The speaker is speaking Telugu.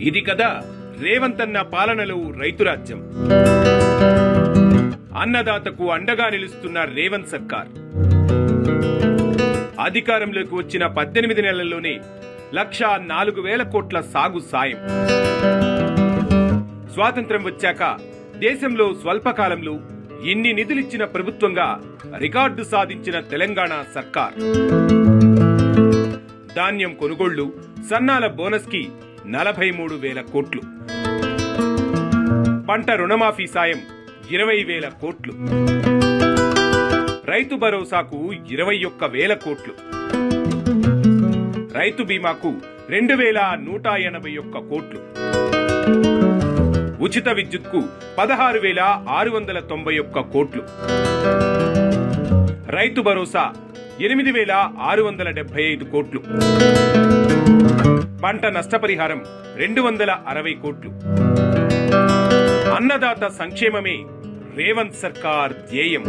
ఇది కదా రేవంత్ అన్న పాలనలో రైతు రాజ్యం అన్నదాతకు అండగా నిలుస్తున్న రేవంత్ సర్కార్. అధికారంలోకి వచ్చిన పద్దెనిమిది నెలల్లోనే లక్షా నాలుగు వేల కోట్ల సాగు సాయం. స్వాతంత్రం వచ్చాక దేశంలో స్వల్పకాలంలో ఇన్ని నిధులిచ్చిన ప్రభుత్వంగా రికార్డు సాధించిన తెలంగాణ సర్కార్. ధాన్యం కొనుగోళ్ళు సన్నాల బోనస్కి నలభై మూడు వేల కోట్లు. పంట రుణమాఫీ సాయం ఇరవై వేల కోట్లు. రైతు భరోసాకు ఇరవై ఒక్క వేల కోట్లు. రైతు బీమాకు రెండు వేల నూట ఎనభై ఒక్క కోట్లు. ఉచిత విద్యుత్కు పదహారు వేల ఆరు వందల తొంభై ఒక్క కోట్లు. రైతు భరోసా ఎనిమిది వేల ఆరు వందల డెబ్బై ఐదు కోట్లు. పంట నష్టపరిహారం రెండు వందల అరవై కోట్లు. అన్నదాత సంక్షేమమే రేవంత్ సర్కార్ ధ్యేయం.